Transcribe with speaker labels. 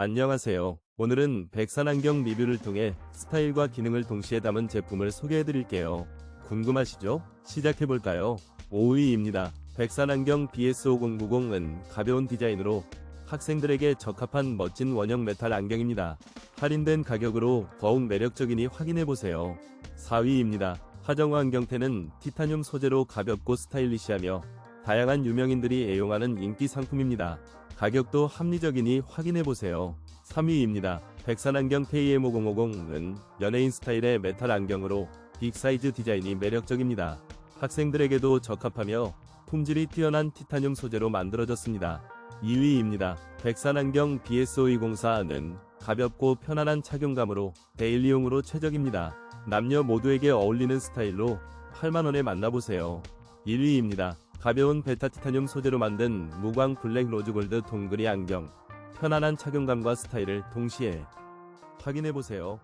Speaker 1: 안녕하세요. 오늘은 백산 안경 리뷰를 통해 스타일과 기능을 동시에 담은 제품을 소개해 드릴게요. 궁금하시죠? 시작해 볼까요? 5위입니다. 백산 안경 BS5090은 가벼운 디자인으로 학생들에게 적합한 멋진 원형 메탈 안경입니다. 할인된 가격으로 더욱 매력적이니 확인해 보세요. 4위입니다. 하정우 안경테는 티타늄 소재로 가볍고 스타일리시하며 다양한 유명인들이 애용하는 인기 상품입니다. 가격도 합리적이니 확인해보세요. 3위입니다. 백산 안경 KM5050은 연예인 스타일의 메탈 안경으로 빅사이즈 디자인이 매력적입니다. 학생들에게도 적합하며 품질이 뛰어난 티타늄 소재로 만들어졌습니다. 2위입니다. 백산 안경 BS5204는 가볍고 편안한 착용감으로 데일리용으로 최적입니다. 남녀 모두에게 어울리는 스타일로 8만원에 만나보세요. 1위입니다. 가벼운 베타 티타늄 소재로 만든 무광 블랙 로즈 골드 동그리 안경. 편안한 착용감과 스타일을 동시에 확인해보세요.